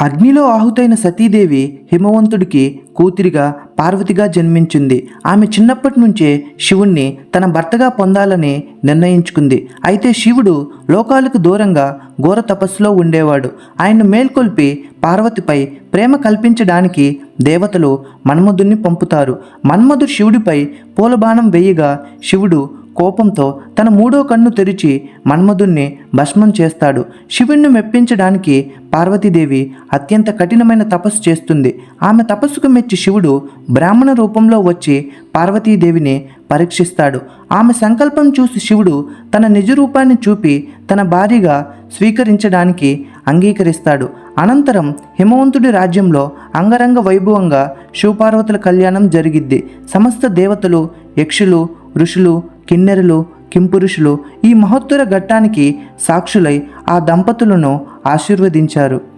అగ్నిలో ఆహుతైన సతీదేవి హిమవంతుడికి కూతురిగా పార్వతిగా జన్మించింది. ఆమె చిన్నప్పటి నుంచే శివుణ్ణి తన భర్తగా పొందాలని నిర్ణయించుకుంది. అయితే శివుడు లోకాలకు దూరంగా ఘోర తపస్సులో ఉండేవాడు. ఆయన్ను మేల్కొల్పి పార్వతిపై ప్రేమ కల్పించడానికి దేవతలు మన్మధుణ్ణి పంపుతారు. మన్మధుడు శివుడిపై పూలబాణం వేయగా శివుడు కోపంతో తన మూడో కన్ను తెరిచి మన్మధుణ్ణి భస్మం చేస్తాడు. శివుణ్ణి మెప్పించడానికి పార్వతీదేవి అత్యంత కఠినమైన తపస్సు చేస్తుంది. ఆమె తపస్సుకు మెచ్చి శివుడు బ్రాహ్మణ రూపంలో వచ్చి పార్వతీదేవిని పరీక్షిస్తాడు. ఆమె సంకల్పం చూసి శివుడు తన నిజ రూపాన్ని చూపి తన భార్యగా స్వీకరించడానికి అంగీకరిస్తాడు. అనంతరం హిమవంతుడి రాజ్యంలో అంగరంగ వైభవంగా శివపార్వతుల కళ్యాణం జరిగిద్ది. సమస్త దేవతలు యక్షులు ఋషులు కిన్నెరులు కింపురుషులు ఈ మహోత్తర ఘట్టానికి సాక్షులై ఆ దంపతులను ఆశీర్వదించారు.